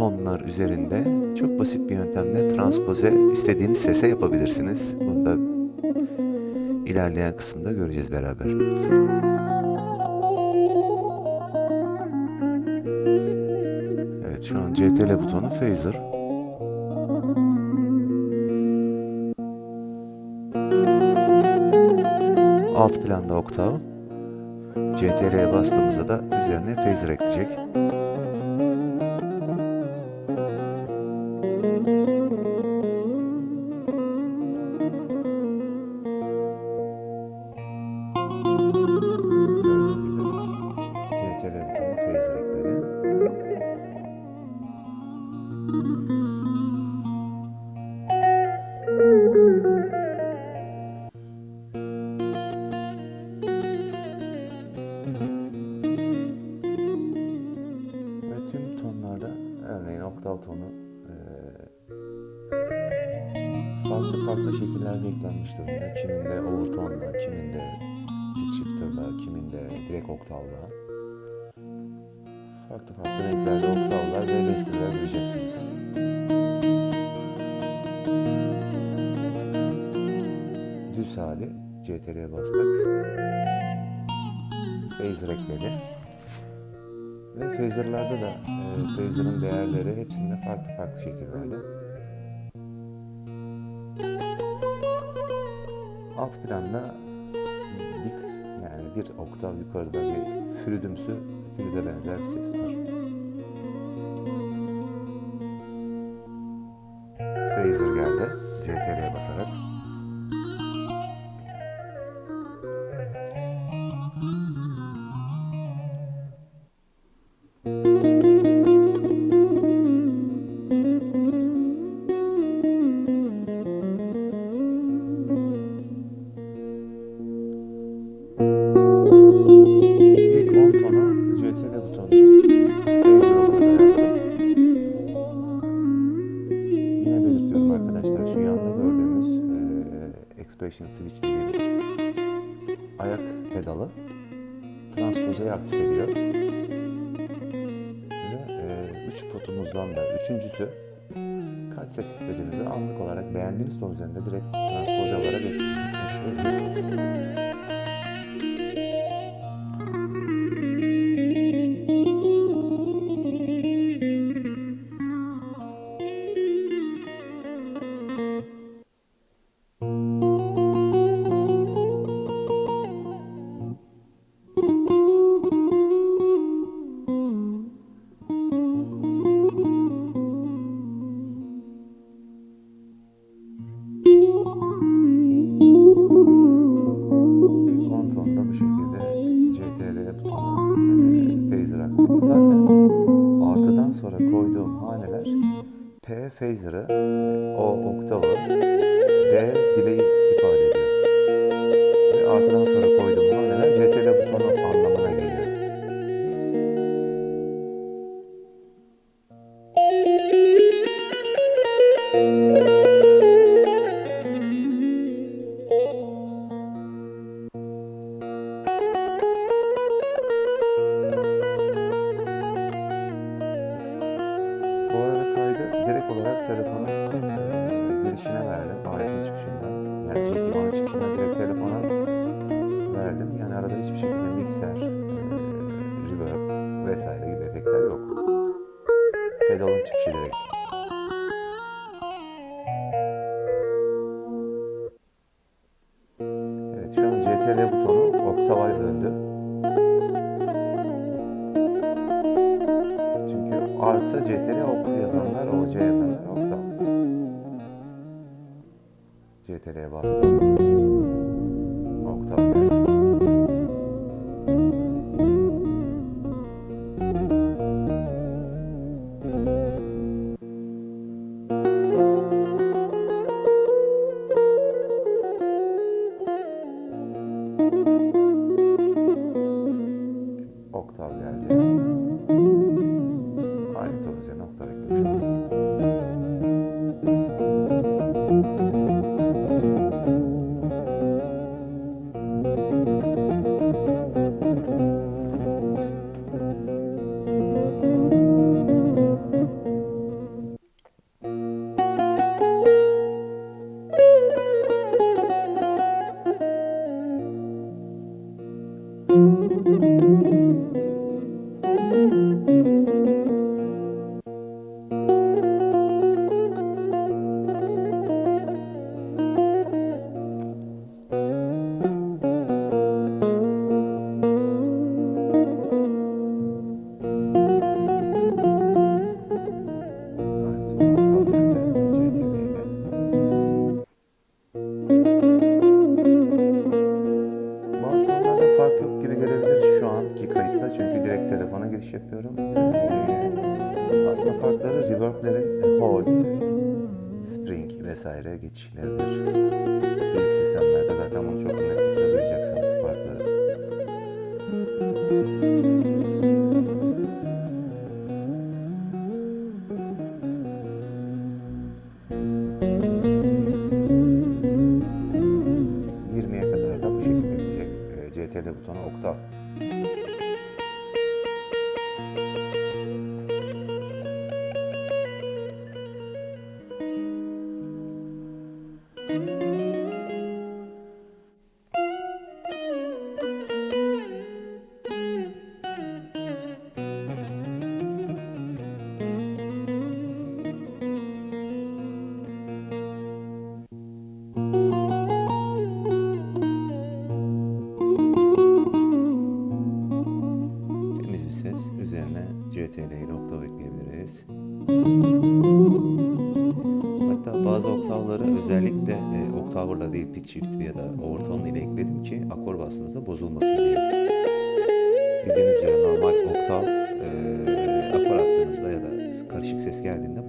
tonlar üzerinde çok basit bir yöntemle transpoze istediğiniz sese yapabilirsiniz. Bunu da ilerleyen kısımda göreceğiz beraber. Evet şu an CTRL butonu phaser. Alt planda oktav. CTRL'ye bastığımızda da üzerine phaser ekleyecek. Durumda. Kiminde overtone'la, kiminde pitch shifter'la, kiminde direkt oktavla. Farklı farklı renklerde oktavlar ve besteler duyacaksınız. Düz hali CTRL'ye bastık. Phaser ekledi. Ve phaser'larda da e, phaser'ın değerleri hepsinde farklı farklı şekillerde. Alt planda dik yani bir oktav yukarıda bir flütümsü flüde benzer bir ses var. Phaser geldi CTRL'ye basarak. Transpozeyi aktif ediyor. Ve 3 potumuzdan da üçüncüsü kaç ses istediğinizi anlık olarak beğendiğiniz ton üzerinde direkt transpoze olarak ekliyorsunuz. Phaser'ı, O oktavı, D delay ifade ediyor. Ve artıdan sonra koyduğum Artı CTRL ok yazanlar, OC yazanlar oktav. CTRL'ye bastım. Oktav geldi. bazı oktavları özellikle e, oktaverla değil pitch shift ya da overtone ile ekledim ki akor bastığınızda bozulmasın diye. Bildiğiniz üzere normal oktav e, akor attığınızda ya da karışık ses geldiğinde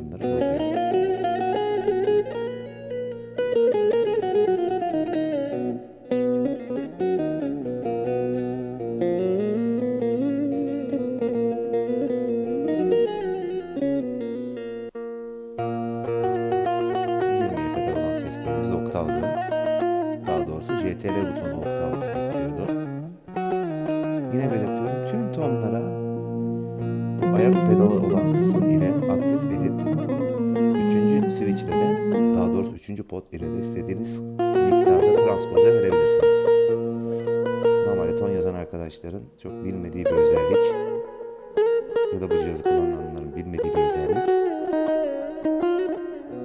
arkadaşların çok bilmediği bir özellik ya da bu cihazı kullananların bilmediği bir özellik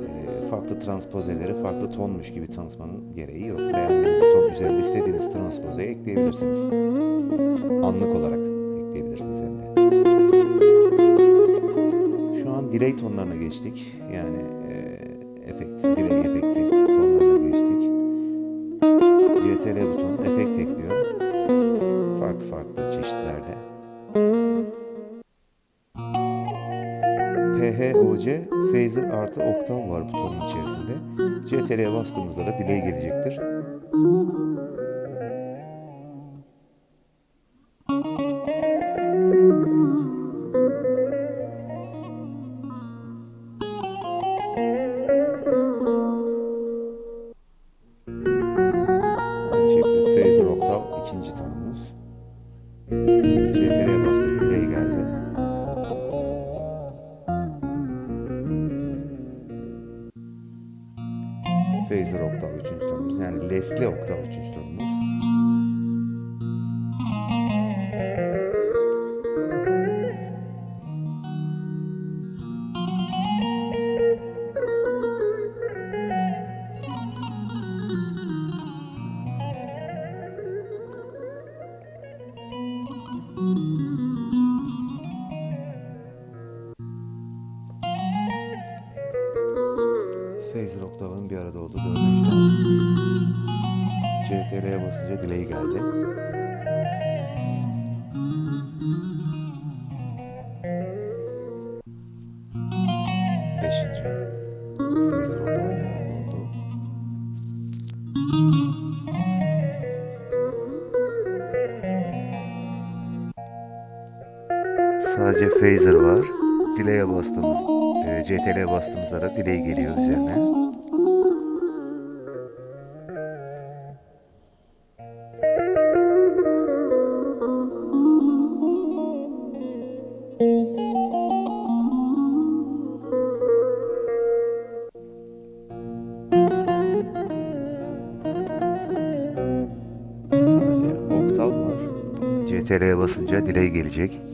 e, farklı transpozeleri farklı tonmuş gibi tanıtmanın gereği yok. Beğendiğiniz bir ton üzerinde istediğiniz transpozeyi ekleyebilirsiniz. Anlık olarak ekleyebilirsiniz hem de. Şu an delay tonlarına geçtik. Yani oktav var butonun içerisinde. CTRL'ye bastığımızda da delay gelecektir. Bastığımız, e, CTRL'ye bastığımızda da delay geliyor üzerine. Sadece oktav var. CTRL'ye basınca delay gelecek.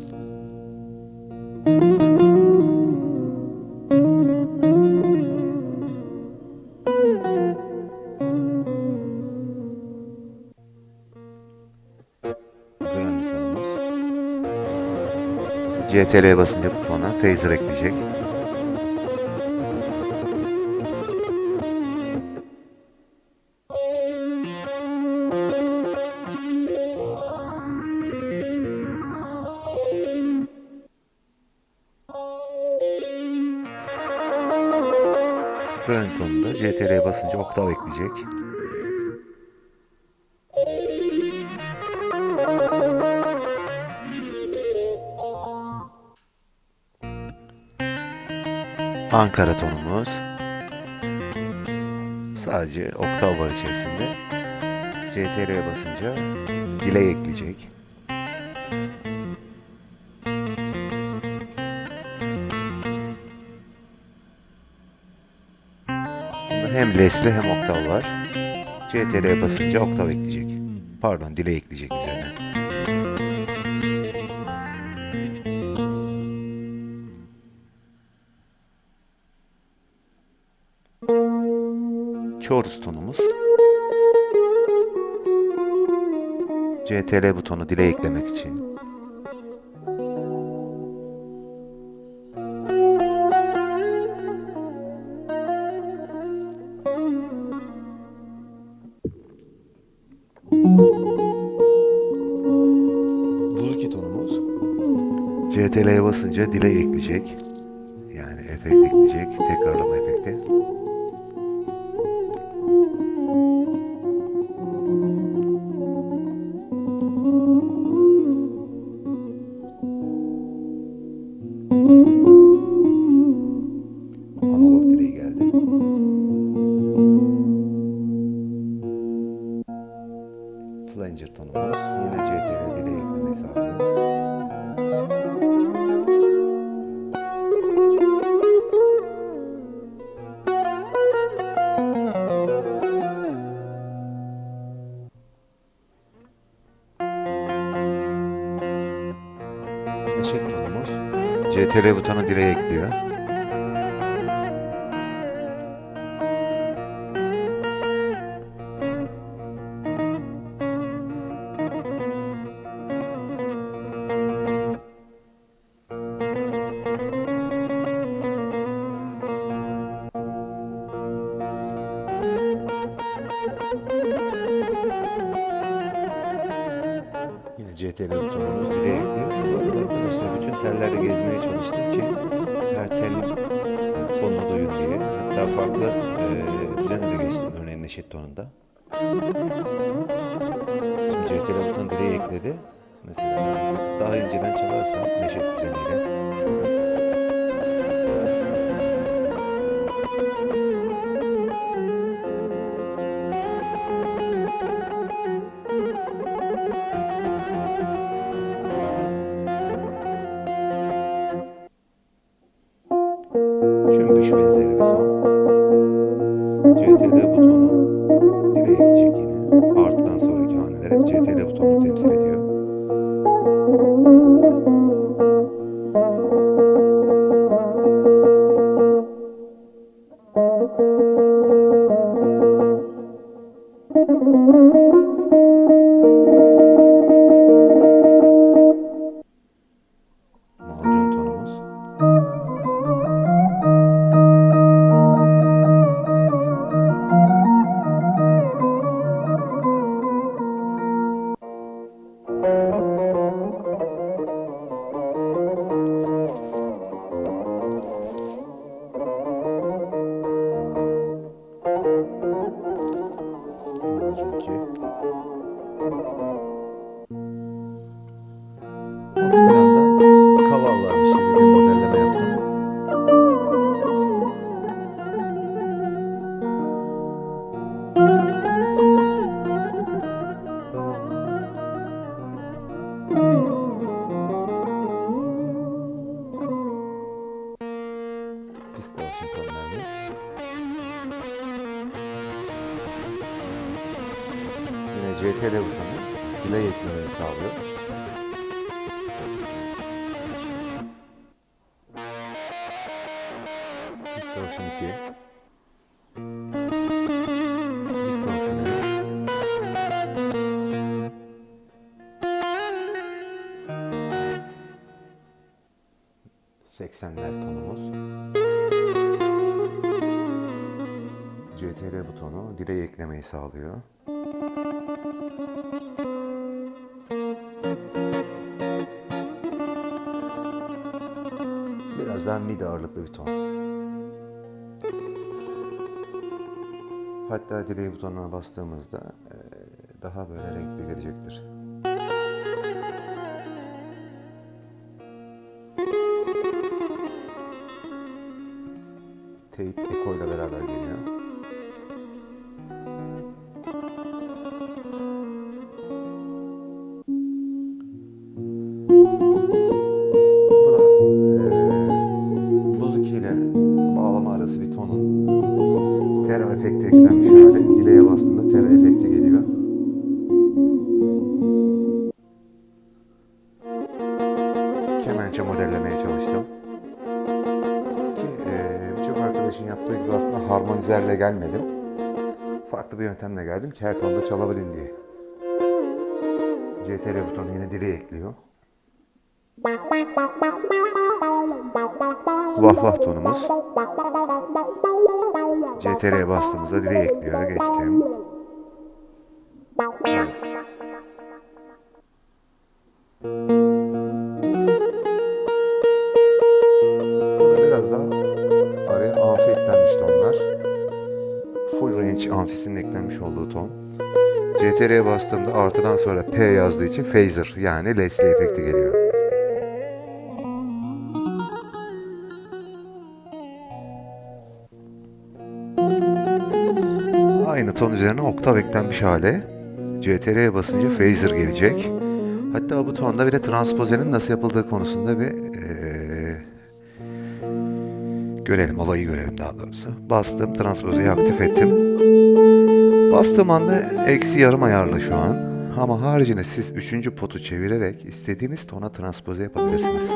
CTRL'ye basınca bu fona phaser ekleyecek. Grand tonunda CTRL'ye basınca oktav ekleyecek. Ankara tonumuz. Sadece oktav var içerisinde. CTRL'ye basınca delay ekleyecek. Hem lesli hem oktav var. CTRL'ye basınca oktav ekleyecek. Pardon delay ekleyecek üzerine. Chorus tonumuz. CTRL butonu delay eklemek için. Buzuki tonumuz. CTRL'ye basınca delay ekleyecek. Yani efekt ekleyecek. Tekrarlama efekti. Cümbüş benzeri bir ton. CTRL butonu delay ekleyecek yine. Art'tan sonraki haneler hep CTRL butonunu temsil ediyor. 80'ler tonumuz. CTRL butonu delay eklemeyi sağlıyor. Biraz daha mid ağırlıklı bir ton. Hatta delay butonuna bastığımızda daha böyle renkli gelecektir. Harmonizerle gelmedim. Farklı bir yöntemle geldim ki her tonda çalabilin diye. CTRL butonu yine dileğe ekliyor. Vah vah tonumuz. CTRL'ye bastığımızda dileğe ekliyor. Geçtim. P yazdığı için phaser yani Leslie efekti geliyor. Aynı ton üzerine oktav eklenmiş hale. CTRL'ye basınca phaser gelecek. Hatta bu tonda bir de transpozenin nasıl yapıldığı konusunda bir eee, görelim, olayı görelim daha doğrusu. Bastım, transpozeyi aktif ettim. Bastığım anda eksi yarım ayarlı şu an. Ama haricinde siz üçüncü potu çevirerek istediğiniz tona transpoze yapabilirsiniz.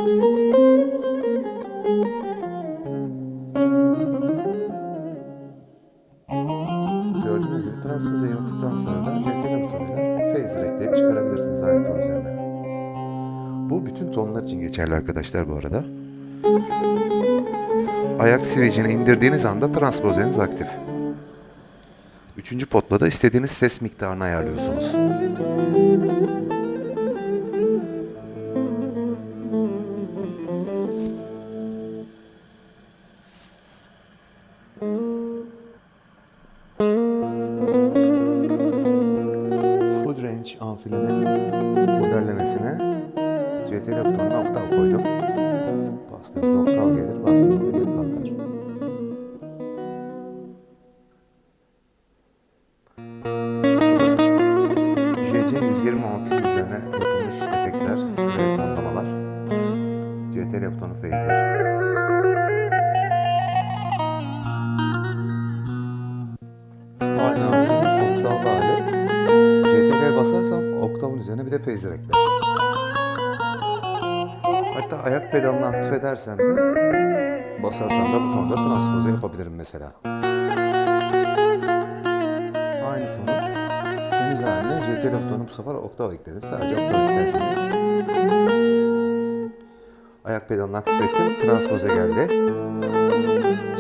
Gördüğünüz gibi transpoze yaptıktan sonra da CTRL butonuyla phaser ekleyip çıkarabilirsiniz aynı ton üzerine. Bu bütün tonlar için geçerli arkadaşlar bu arada. Ayak switch'ini indirdiğiniz anda transpozeniz aktif. Üçüncü potla da istediğiniz ses miktarını ayarlıyorsunuz. Basarsam da butonda transpoze yapabilirim mesela. Aynı tonu temiz haline CTRL butonu bu sefer oktav ekledim. Sadece oktav isterseniz. Ayak pedalını aktif ettim. Transpoze geldi.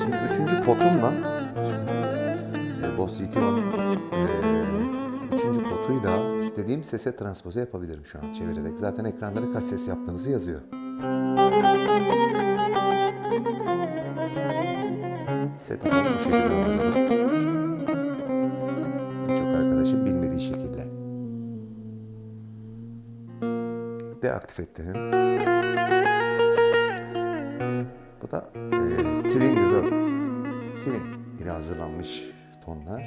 Şimdi üçüncü potumla e, Boss GT1 e, üçüncü potuyla istediğim sese transpoze yapabilirim şu an çevirerek. Zaten ekranlara kaç ses yaptığınızı yazıyor. Setup'ı bu şekilde hazırladım. Birçok arkadaşım bilmediği şekilde. Deaktif ettim. Bu da e, Twin Reverb. Twin ile hazırlanmış tonlar.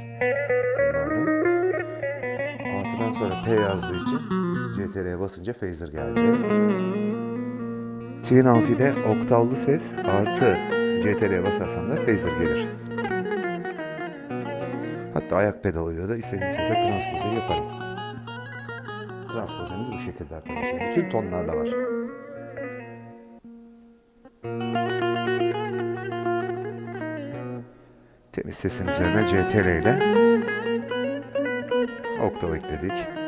Bunlardan. Artıdan sonra P yazdığı için CTRL'ye basınca phaser geldi. Twin amfide oktavlı ses artı CTRL'ye basarsan da phaser gelir. Hatta ayak pedalıyla da istediğim sese transpoze yaparım. Transpozemiz bu şekilde arkadaşlar. Bütün tonlarda var. Temiz sesin üzerine CTRL ile oktav ekledik.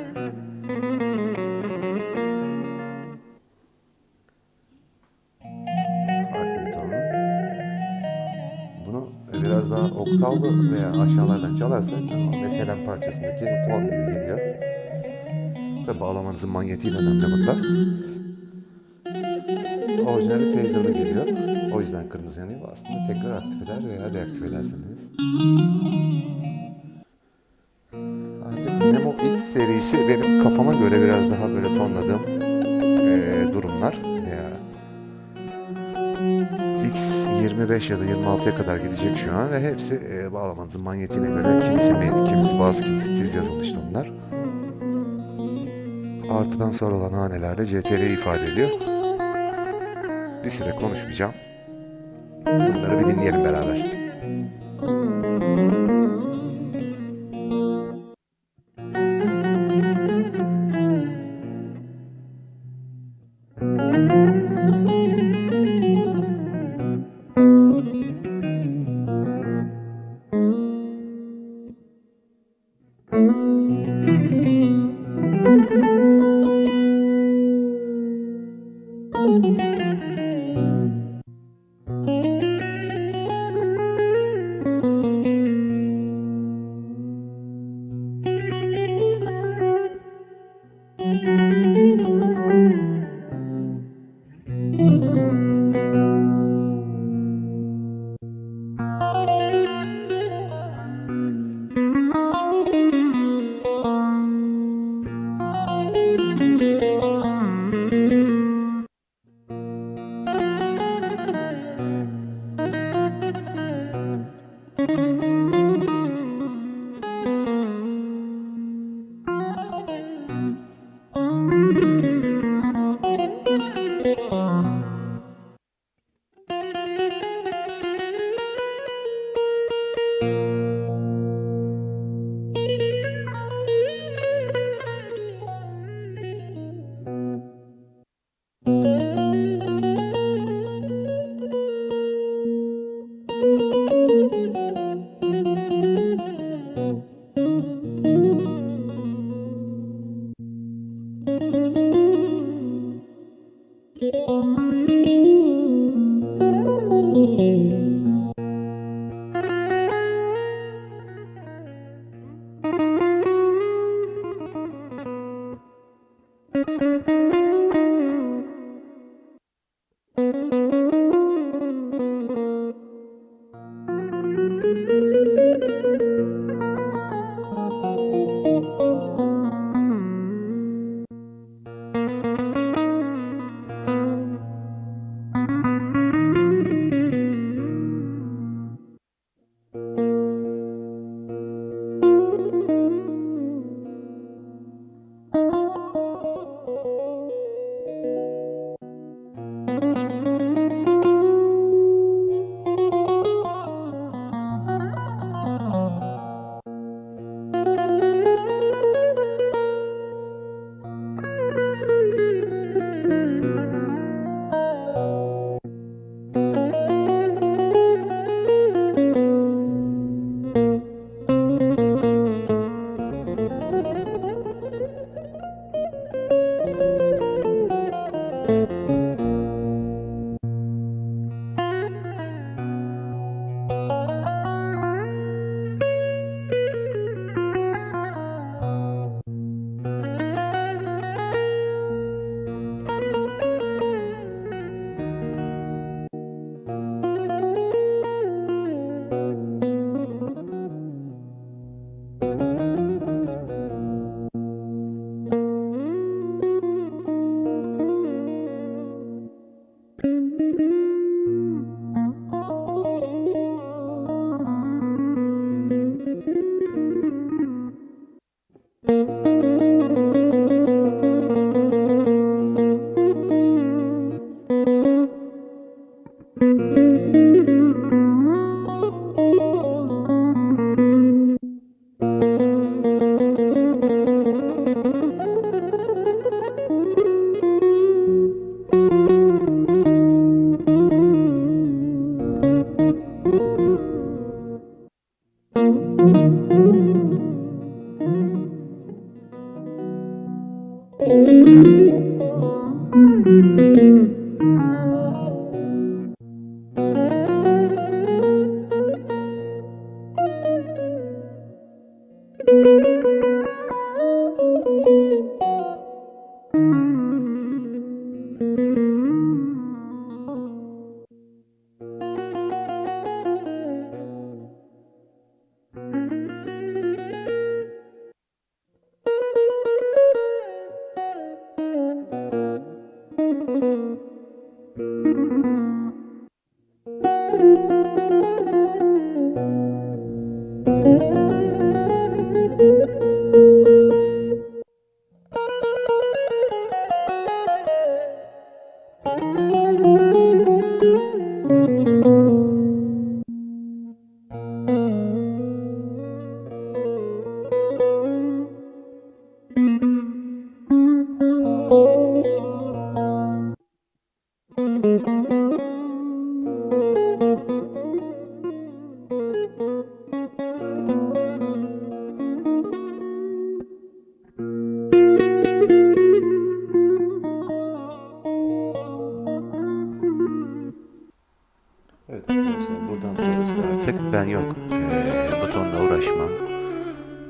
aşağılardan çalarsak mesela parçasındaki ton gibi geliyor. Tabi bağlamanızın manyetiği önemli bunda. Orijinali phaser'lı geliyor. O yüzden kırmızı yanıyor. Aslında tekrar aktif eder veya deaktif ederseniz. Artık Nemo X serisi benim kafama göre biraz daha böyle tonladığım 25 ya da 26'ya kadar gidecek şu an ve hepsi eee bağlamanızın manyetiğine göre kimisi med, kimisi bas, kimisi tiz yazılı işte onlar. Artıdan sonra olan hanelerde CTRL ifade ediyor. Bir süre konuşmayacağım. Bunları bir dinleyelim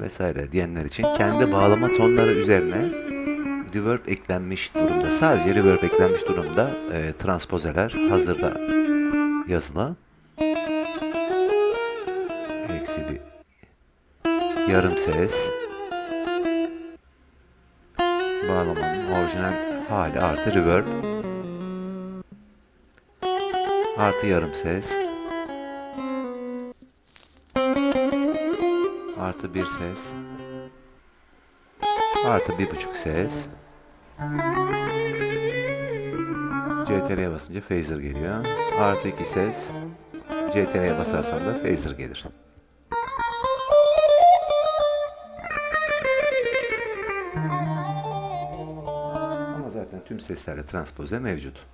vesaire diyenler için kendi bağlama tonları üzerine reverb eklenmiş durumda. Sadece reverb eklenmiş durumda e, transpozeler hazırda yazılı. Eksi bir yarım ses. Bağlamanın orijinal hali artı reverb. Artı yarım ses. Artı bir ses. Artı bir buçuk ses. CTRL'ye basınca phaser geliyor. Artı iki ses. CTRL'ye basarsam da phaser gelir. Ama zaten tüm seslerle transpoze mevcut.